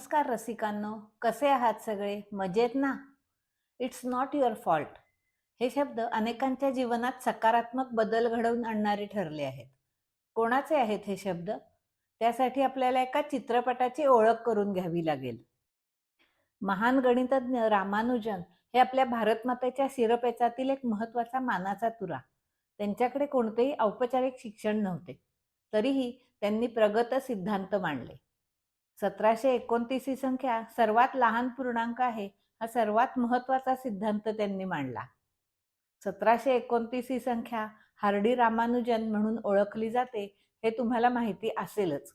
नमस्कार रसिकांनो कसे आहात सगळे? मजेत ना? इट्स नॉट युअर फॉल्ट हे शब्द अनेकांच्या जीवनात सकारात्मक बदल घडवून आणणारे ठरले आहेत. कोणाचे आहेत हे शब्द? त्यासाठी आपल्याला एका चित्रपटाची ओळख करून घ्यावी लागेल. महान गणितज्ञ रामानुजन हे आपल्या भारतमातेच्या शिरपेचातील एक महत्त्वाचा मानाचा तुरा. त्यांच्याकडे कोणतेही औपचारिक शिक्षण नव्हते. तरीही त्यांनी प्रगत सिद्धांत मांडले. सतराशे एकोणतीस ही संख्या सर्वात लहान पूर्णांक आहे हा सर्वात महत्त्वाचा सिद्धांत त्यांनी मांडला. सतराशे एकोणतीस ही संख्या हार्डी रामानुजन म्हणून ओळखली जाते हे तुम्हाला माहिती असेलच.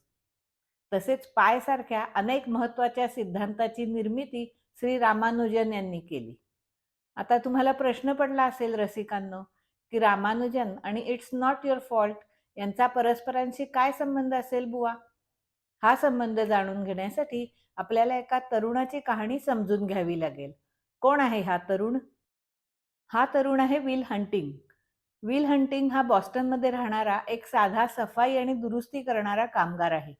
तसेच पाय सारख्या अनेक महत्त्वाच्या सिद्धांताची निर्मिती श्री रामानुजन यांनी केली. आता तुम्हाला प्रश्न पडला असेल रसिकांनो की रामानुजन आणि इट्स नॉट युअर फॉल्ट यांचा परस्परांशी काय संबंध असेल बुवा? हा संबंध जाणून घेण्यासाठी आपल्याला एका तरुणाची कहाणी समजून घ्यावी लागेल. कोण आहे हा तरुण? हा तरुण आहे विल हंटिंग. विल हंटिंग हा बॉस्टनमध्ये राहणारा एक साधा सफाई आणि दुरुस्ती करणारा कामगार आहे.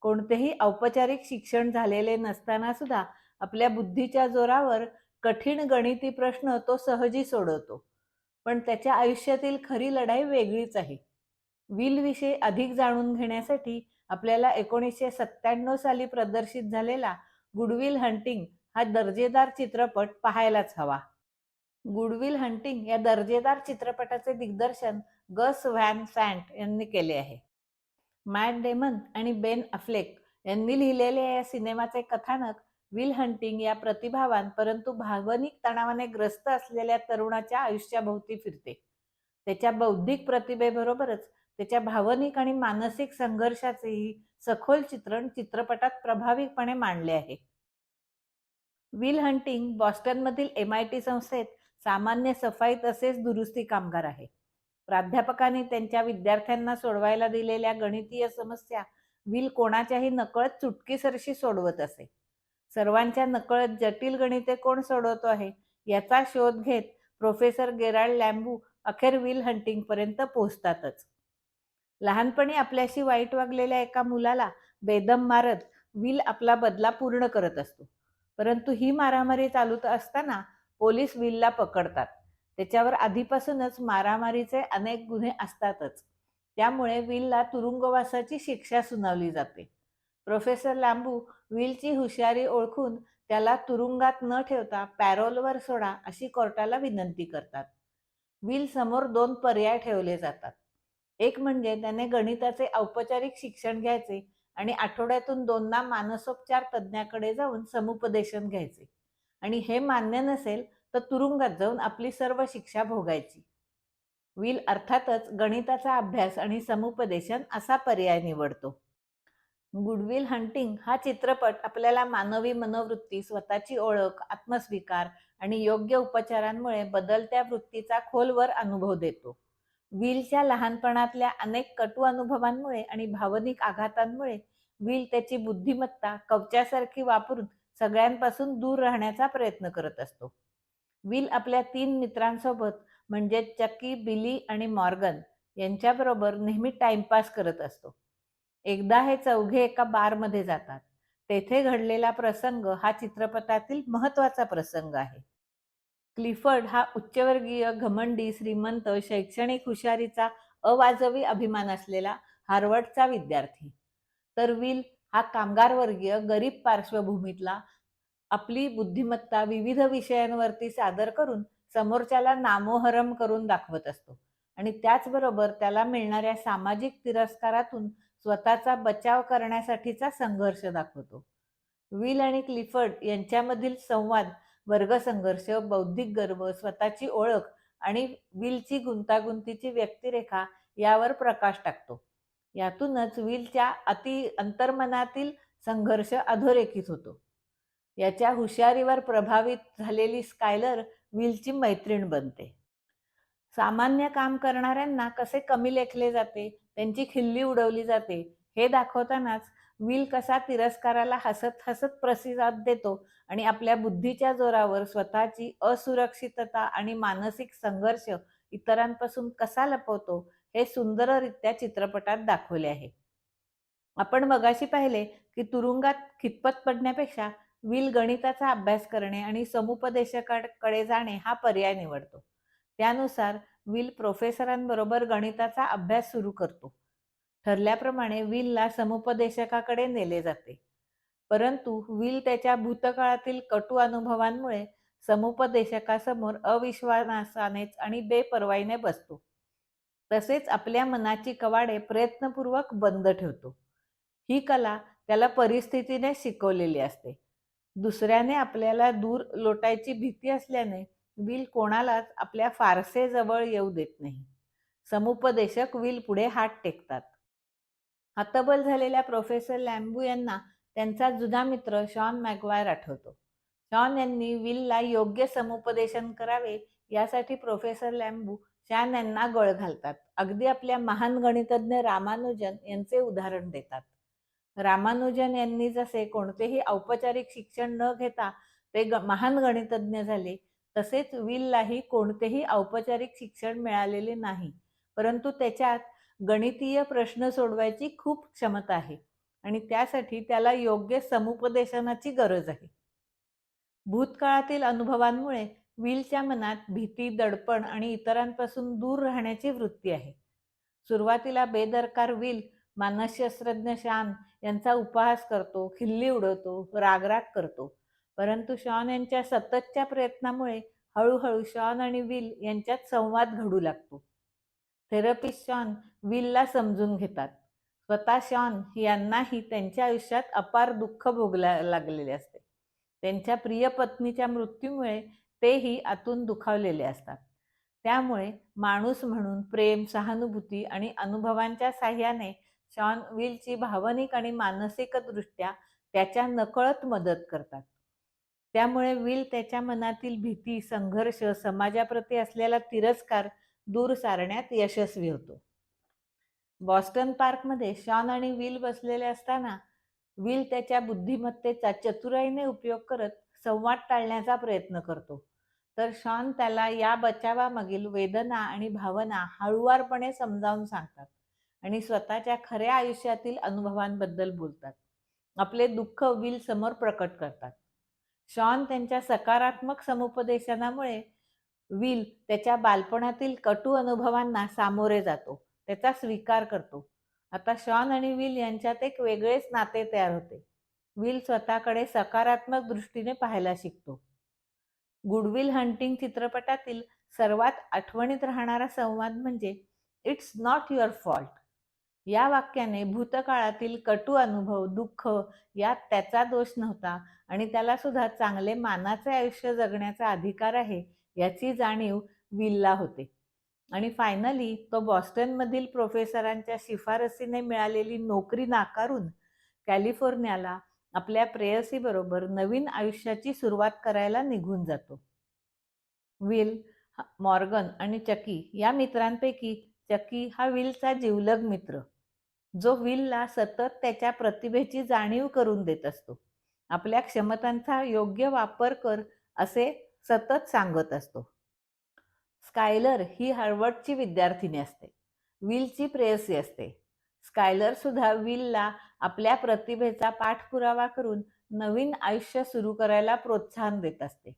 कोणतेही औपचारिक शिक्षण झालेले नसताना सुद्धा आपल्या बुद्धीच्या जोरावर कठीण गणिती प्रश्न तो सहजी सोडवतो. पण त्याच्या आयुष्यातील खरी लढाई वेगळीच आहे. विलविषयी अधिक जाणून घेण्यासाठी आपल्याला एकोणीसशे सत्त्याण्णव साली प्रदर्शित झालेला गुडविल हंटिंग हा दर्जेदार चित्रपट पाहायलाच हवा. गुडविल हंटिंग या दर्जेदार चित्रपटाचे दिग्दर्शन गस व्हॅन सँट यांनी केले आहे. मॅट डेमन आणि बेन अफ्लेक यांनी लिहिलेल्या या सिनेमाचे कथानक विल हंटिंग या प्रतिभावान परंतु भावनिक तणावाने ग्रस्त असलेल्या तरुणाच्या आयुष्याभोवती फिरते. त्याच्या बौद्धिक प्रतिभेबरोबरच त्याच्या भावनिक आणि मानसिक संघर्षाचेही सखोल चित्रण चित्रपटात प्रभावीपणे मांडले आहे. विल हंटिंग बॉस्टनमधील एम आय टी संस्थेत सामान्य सफाई तसेच दुरुस्ती कामगार आहे. प्राध्यापकांनी त्यांच्या विद्यार्थ्यांना सोडवायला दिलेल्या गणितीय समस्या विल कोणाच्याही नकळत चुटकीसरशी सोडवत असे. सर्वांच्या नकळत जटिल गणिते कोण सोडवतो आहे याचा शोध घेत प्रोफेसर गेराल्ड लॅम्बू अखेर विल हंटिंग पर्यंत पोहोचतातच. लहानपणी आपल्याशी वाईट वागलेल्या एका मुलाला बेदम मारत विल आपला बदला पूर्ण करत असतो. परंतु ही मारामारी चालू असताना पोलीस विलला पकडतात. त्याच्यावर आधीपासूनच मारामारीचे अनेक गुन्हे असतातच. त्यामुळे विलला तुरुंगवासाची शिक्षा सुनावली जाते. प्रोफेसर लांबू विलची हुशारी ओळखून त्याला तुरुंगात न ठेवता पॅरोलवर सोडा अशी कोर्टाला विनंती करतात. विल समोर दोन पर्याय ठेवले जातात. एक म्हणजे त्याने गणिताचे औपचारिक शिक्षण घ्यायचे आणि आठवड्यातून दोनदा मानसोपचार तज्ज्ञाकडे जाऊन समुपदेशन घ्यायचे. आणि हे मान्य नसेल तर तुरुंगात जाऊन आपली सर्व शिक्षा भोगायची. विल अर्थातच गणिताचा अभ्यास आणि समुपदेशन असा पर्याय निवडतो. गुडविल हंटिंग हा चित्रपट आपल्याला मानवी मनोवृत्ती स्वतःची ओळख आत्मस्वीकार आणि योग्य उपचारांमुळे बदलत्या वृत्तीचा खोलवर अनुभव देतो. विलच्या लहानपणातल्या अनेक कटू अनुभवांमुळे आणि भावनिक आघातांमुळे विल त्याची बुद्धिमत्ता कवच्यासारखी वापरून सगळ्यांपासून दूर राहण्याचा प्रयत्न करत असतो. विल आपल्या तीन मित्रांसोबत म्हणजे चक्की बिली आणि मॉर्गन यांच्याबरोबर नेहमी टाइमपास करत असतो. एकदा हे चौघे एका बारमध्ये जातात. तेथे घडलेला प्रसंग हा चित्रपटातील महत्त्वाचा प्रसंग आहे. क्लिफर्ड हा उच्चवर्गीय घमंडी श्रीमंत शैक्षणिक हुशारीचा अवाजवी अभिमान असलेला हार्वर्डचा विद्यार्थी. तर विल हा कामगारवर्गीय गरीब पार्श्वभूमीतला आपली बुद्धिमत्ता विविध विषयांवरती सादर करून समोरच्याला नामोहरम करून दाखवत असतो आणि त्याचबरोबर त्याला मिळणाऱ्या सामाजिक तिरस्कारातून स्वतःचा बचाव करण्यासाठीचा संघर्ष दाखवतो. विल आणि क्लिफर्ड यांच्यामधील संवाद वर्गसंघर्ष बौद्धिक गर्व स्वतःची ओळख आणि विलची गुंतागुंतीची व्यक्तिरेखा यावर प्रकाश टाकतो. यातूनच विलच्या अति अंतर्मनातील संघर्ष अधोरेखित होतो. याच्या हुशारीवर प्रभावित झालेली स्कायलर विलची मैत्रीण बनते. सामान्य काम करणाऱ्यांना कसे कमी लेखले जाते त्यांची खिल्ली उडवली जाते हे दाखवतानाच विल कसा तिरस्काराला हसत हसत प्रतिसाद देतो आणि आपल्या बुद्धीच्या जोरावर स्वतःची असुरक्षितता आणि मानसिक संघर्ष इतरांपासून कसा लपवतो हे सुंदररित्या चित्रपटात दाखवले आहे. आपण मगाशी पाहिले की तुरुंगात खितपत पडण्यापेक्षा विल गणिताचा अभ्यास करणे आणि समुपदेशकाकडे जाणे हा पर्याय निवडतो. त्यानुसार विल प्रोफेसरांबरोबर गणिताचा अभ्यास सुरू करतो. ठरल्याप्रमाणे विलला समुपदेशकाकडे नेले जाते. परंतु विल त्याच्या भूतकाळातील कटू अनुभवांमुळे समुपदेशकासमोर अविश्वासानेच आणि बेपर्वाईने बसतो. तसेच आपल्या मनाची कवाडे प्रयत्नपूर्वक बंद ठेवतो. ही कला त्याला परिस्थितीने शिकवलेली असते. दुसऱ्याने आपल्याला दूर लोटायची भीती असल्याने विल कोणालाच आपल्या फारसे जवळ येऊ देत नाही. समुपदेशक विल पुढे हात टेकतात. हतबल झालेल्या प्रोफेसर लॅम्बू यांना त्यांचा जुना मित्र शॉन मॅगवायर आठवतो. शॉन यांनी विलला योग्य समुपदेशन करावे यासाठी प्रोफेसर लॅम्बू शॅन यांना गळ घालतात. अगदी आपल्या महान गणितज्ञ रामानुजन यांचे उदाहरण देतात. रामानुजन यांनी जसे कोणतेही औपचारिक शिक्षण न घेता ते ग महान गणितज्ञ झाले तसेच विललाही कोणतेही औपचारिक शिक्षण मिळालेले नाही. परंतु त्याच्यात गणितीय प्रश्न सोडवायची खूप क्षमता आहे आणि त्यासाठी त्याला योग्य समुपदेशनाची गरज आहे. भूतकाळातील अनुभवांमुळे विलच्या मनात भीती दडपण आणि इतरांपासून दूर राहण्याची वृत्ती आहे. सुरुवातीला बेदरकार विल मानसशास्त्रज्ञ शान यांचा उपहास करतो खिल्ली उडवतो रागराग करतो. परंतु शॉन यांच्या सततच्या प्रयत्नामुळे हळूहळू शॉन आणि विल यांच्यात संवाद घडू लागतो. थेरपिस्ट शॉन विलला समजून घेतात. स्वतः शॉन यांनाही त्यांच्या आयुष्यात अपार दुःख भोगला लागलेले असते. त्यांच्या प्रिय पत्नीच्या मृत्यूमुळे तेही आतून दुखावलेले असतात. त्यामुळे माणूस म्हणून प्रेम सहानुभूती आणि अनुभवांच्या साह्याने शॉन विलची भावनिक आणि मानसिकदृष्ट्या त्याच्या नकळत मदत करतात. त्यामुळे विल त्याच्या मनातील भीती संघर्ष समाजाप्रती असलेला तिरस्कार दूर सारण्यात यशस्वी होतो. बॉस्टन पार्कमध्ये शॉन आणि विल बसलेले असताना विल त्याच्या बुद्धिमत्तेचा चतुराईने उपयोग करत संवाद टाळण्याचा प्रयत्न करतो. तर शॉन त्याला या बचावामागील वेदना आणि भावना हळुवारपणे समजावून सांगतात आणि स्वतःच्या खऱ्या आयुष्यातील अनुभवांबद्दल बोलतात. आपले दुःख विल समोर प्रकट करतात. शॉन त्यांच्या सकारात्मक समुपदेशनामुळे विल त्याच्या बालपणातील कटू अनुभवांना सामोरे जातो त्याचा स्वीकार करतो. आता शॉन आणि विल यांच्यात एक वेगळेच नाते तयार होते. विल स्वतःकडे सकारात्मक दृष्टीने पाहायला शिकतो. गुडविल हंटिंग चित्रपटातील सर्वात आठवणीत राहणारा संवाद म्हणजे इट्स नॉट युअर फॉल्ट. या वाक्याने भूतकाळातील कटू अनुभव दुःख यात त्याचा दोष नव्हता आणि त्याला सुद्धा चांगले मानाचे आयुष्य जगण्याचा अधिकार आहे याची जाणीव विलला होते. आणि फायनली तो बॉस्टनमधील प्रोफेसरांच्या शिफारसीने मिळालेली नोकरी नाकारून कॅलिफोर्नियाला आपल्या प्रेयसीबरोबर नवीन आयुष्याची सुरुवात करायला निघून जातो. विल मॉर्गन आणि चकी या मित्रांपैकी चकी हा विलचा जीवलग मित्र. जो विलला सतत त्याच्या प्रतिभेची जाणीव करून देत असतो. आपल्या क्षमतांचा योग्य वापर कर असे सतत सांगत असतो. स्कायलर ही हार्वर्डची विद्यार्थिनी असते. विलची प्रेयसी असते. स्कायलर सुद्धा विलला आपल्या प्रतिभेचा पाठपुरावा करून नवीन आयुष्य सुरू करायला प्रोत्साहन देत असते.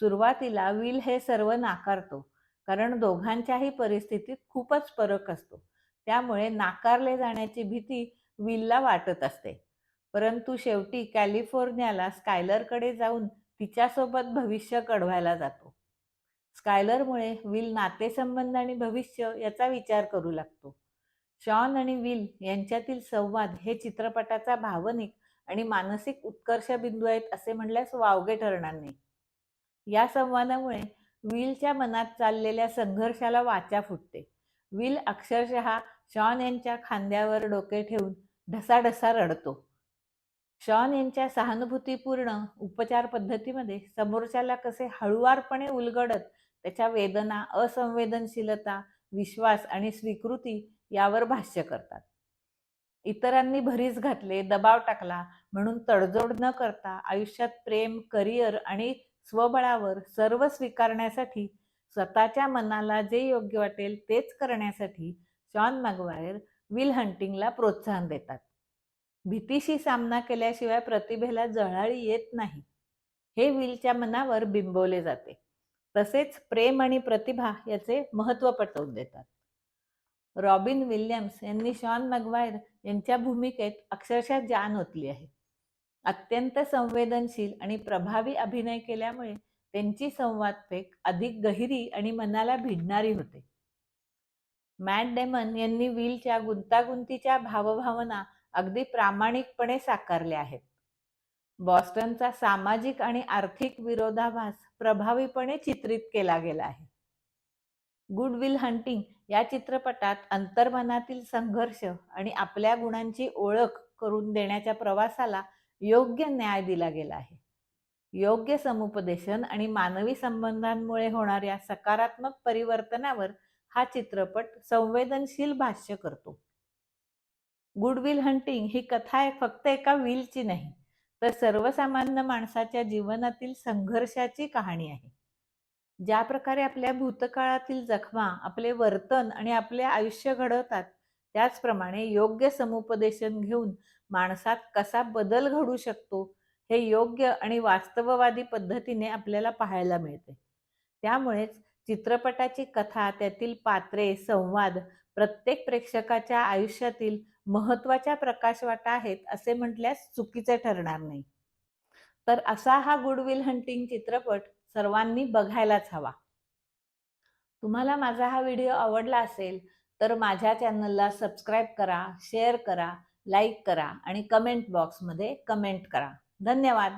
सुरुवातीला विल हे सर्व नाकारतो कारण दोघांच्याही परिस्थितीत खूपच फरक असतो. त्यामुळे नाकारले जाण्याची भीती विलला वाटत असते. परंतु शेवटी कॅलिफोर्नियाला स्कायलरकडे जाऊन तिच्यासोबत भविष्य कढवायला जातो. स्कायलरमुळे विल नातेसंबंध आणि भविष्य याचा विचार करू लागतो. शॉन आणि विल यांच्यातील संवाद हे चित्रपटाचा भावनिक आणि मानसिक उत्कर्ष बिंदू आहेत असे म्हणल्यास वावगे ठरणार नाही. या संवादामुळे विलच्या मनात चाललेल्या संघर्षाला वाचा फुटते. विल अक्षरशः शॉन यांच्या खांद्यावर डोके ठेवून ढसाढसा रडतो. शॉन यांच्या सहानुभूतीपूर्ण उपचार पद्धतीमध्ये समोरच्याला कसे हळुवारपणे उलगडत त्याच्या वेदना असंवेदनशीलता विश्वास आणि स्वीकृती यावर भाष्य करतात. इतरांनी भरीस घातले दबाव टाकला म्हणून तडजोड न करता आयुष्यात प्रेम करिअर आणि स्वबळावर सर्व स्वीकारण्यासाठी स्वतःच्या मनाला जे योग्य वाटेल तेच करण्यासाठी शॉन मॅगवायर विल हंटिंगला प्रोत्साहन देतात. भीतीशी सामना केल्याशिवाय प्रतिभेला जळाळी येत नाही. हे विलच्या मनावर बिंबवले जाते. तसेच प्रेम आणि प्रतिभा याचे महत्त्व पटवून देतात. रॉबिन विल्यम्स यांनी शॉन मगवायर यांच्या भूमिकेत अक्षरशः जान ओतली आहे. अत्यंत संवेदनशील आणि प्रभावी अभिनय केल्यामुळे त्यांची संवादफेक अधिक गहिरी आणि मनाला भिडणारी होते. मॅट डेमन यांनी विलच्या गुंतागुंतीच्या भावभावना अगदी प्रामाणिकपणे साकारले आहेत. बॉस्टनचा सामाजिक आणि आर्थिक विरोधाभास प्रभावीपणे चित्रित केला गेला आहे. गुड विल हंटिंग या चित्रपटात अंतर्मनातील संघर्ष आणि आपल्या गुणांची ओळख करून देण्याच्या प्रवासाला योग्य न्याय दिला गेला आहे. योग्य समुपदेशन आणि मानवी संबंधांमुळे होणाऱ्या सकारात्मक परिवर्तनावर हा चित्रपट संवेदनशील भाष्य करतो. गुडविल हंटिंग ही कथा फक्त एका विलची नाही तर सर्वसामान्य माणसाच्या जीवनातील संघर्षाची कहाणी आहे. ज्या प्रकारे आपल्या भूतकाळातील जखमा आपले वर्तन आणि आपले आयुष्य घडवतात त्याचप्रमाणे योग्य समुपदेशन घेऊन माणसात कसा बदल घडू शकतो हे योग्य आणि वास्तववादी पद्धतीने आपल्याला पाहायला मिळते. त्यामुळेच चित्रपटाची कथा त्यातील पात्रे संवाद प्रत्येक प्रेक्षकाच्या आयुष्यातील महत्त्वाच्या प्रकाशवाटा आहेत असे म्हटल्यास चुकीचे ठरणार नाही. तर असा हा गुडविल हंटिंग चित्रपट सर्वांनी बघायलाच हवा. तुम्हाला माझा हा व्हिडिओ आवडला असेल तर माझ्या चॅनलला सबस्क्राईब करा शेअर करा लाईक करा आणि कमेंट बॉक्समध्ये कमेंट करा. धन्यवाद.